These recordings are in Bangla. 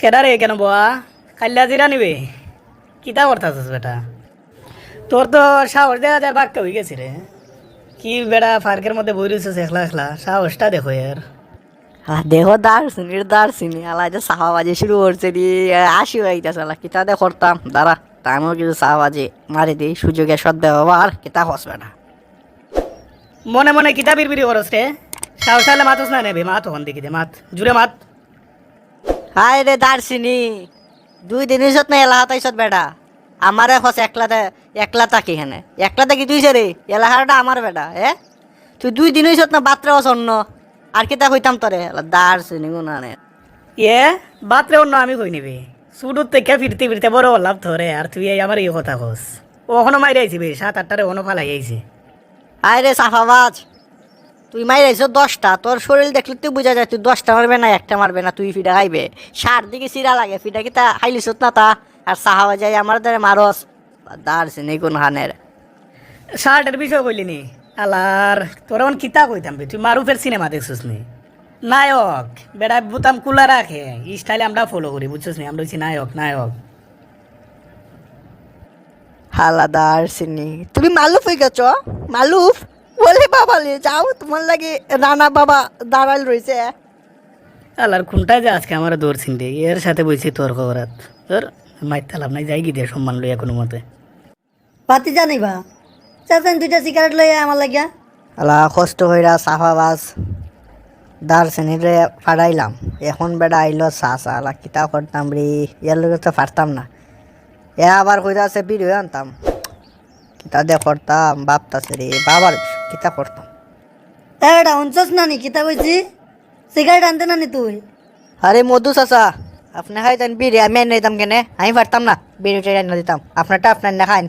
সেটা রে কেন boa কাল্লা জিরা নিবে? কিতা করতাছিস বেটা? তোর তো সাহস দেখা যায় বাক্য হয়ে গেছি রে। কি বেটা ফার্কের মধ্যে বই রয়েছিস একলা একলা? সাহসটা দেখো এর। দেখো দারচিনির দারচিনি আলা যে চাহা বাজি শুরু করছে দি আসি হইতেছে আলা কিতা দে করতাম? দাঁড়া টাইমও কিছু চাহা বাজি মারি দিই সুযোগে সদ ব্যবহার কিতা হসবে না মনে মনে কিতা বিড়বিড়ি করস রে? সাহস তাহলে মাতুস না নেবে মাত তখন দেখি দে মাত। জুড়ে মাত। হায় রে দারচিনি দুই দিন পিছত না এলাহা তাইছত বেটা আমারে হস একলাতে একলা তাকি হেনে। একলা তাকি তুই রে এলাহাটা আমার বেটা এ? তুই দুই দিন পিছত না বাত্রে হস অন্য আর কিতা কইতাম তোরে দারচিনি গুনানে। এ বাতরে অন্য আমি কই নিবি? সুডুর থেকে ফিরতে ফিরতে বড় লাভ ধরে আর তুই এই আমার এই কথা কস। ওখানো মাইরে আইছি বে সাত আটটারে ওখানো ফালাই আইছি। আয় রে সাফাবাজ তুই মাই রাইছ দশটা তোর শরীর দেখলে তুই বোঝা যায় তুই দশটা মারবে না একটা মারবে না তুই ফিটা খাইবে। সার দিকে চিরা লাগে ফিটা কি তা খাইলিছত না তা? আর সাহাবা যাই আমার দ্বারা মারস। দারচিনি কোন হানের। শার্টের বিষয় কইলি নি? আলার তোর এখন কিতা কইতাম তুই মারুফের সিনেমা দেখছিস নি? নায়ক বেড়া বুতাম কুলা রাখে। স্টাইলে আমরা ফলো করি বুঝছিস নি? আমরা হচ্ছি নায়ক নায়ক। হালা দারচিনি তুমি মালুফ হয়ে গেছ মালুফ? বলে বাবা লে যাও তোমার লাগে রানা বাবা দাঁড়াল রয়েছে। আলার কোনটায় যে আজকে আমার দৌড় চিনতে এর সাথে বলছি তোর খবরাত। তোর মাইতে লাভ নাই যাই কি দিয়ে সম্মান লইয়া কোনো মতে। পাতি জানিবা চাচেন দুইটা সিগারেট লই আয় আমার লাগিয়া। আলা কষ্ট হইরা সাফাবাজ দারচিনি রে ফাড়াইলাম। এখন বেড়া আইলো চা চা আলা কিতা করতাম রে? ইয়ার লগে তো পারতাম না। এ আবার কইরা আছে বিড়ি আনতাম। কিতা দে করতাম বাপতাছে রে বাবার কিতা করতাম এ বেটা অঞ্চস নানি কিতা কইছি সিগারেট আনতে নানি তুই? আরে মধু চাচা আপনি খাইতেন বিড়ি আমি এনে দিতাম কেনে? আমি পারতাম না বিড়ি বিড়িটা এনে দিতাম। আপনারটা আপনার না খাইন?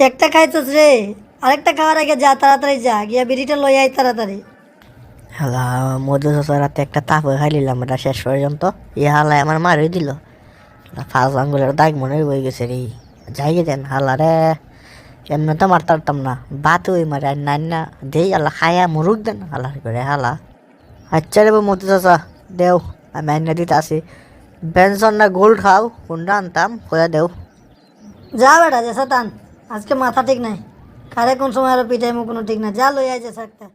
একটা খাইছস রে আরেকটা খাওয়ার আগে যা তাড়াতাড়ি যা গিয়া বিড়িটা লই আই তাড়াতাড়ি। হালা মধু চাচা রাতে একটা তাপ খাই নিলাম এটা শেষ পর্যন্ত। ই হালায় আমার মারে দিল। ফাঁস আঙ্গুলের দাগ মনে হয়ে গেছে রে। যাই গে দেন হালা রে। এমনি তো মারতে পারতাম না। বাত ওই মারে, আর নাই না, দেই আল্লাহ, খায়া মুরুক দেন। হালা করে হালা। আচ্ছা রে মধু চাচা, দেও, আমি আইনা দিতে আসি। বেনসন না গোল্ড খাও, কোনটা আনতাম, খোয়া দেও। যা বেটা, যে সাতান, আজকে মাথা ঠিক নাই। কারে কোন সময় আরও পিঠাই কোনো ঠিক নাই। যা লই আই যে একটা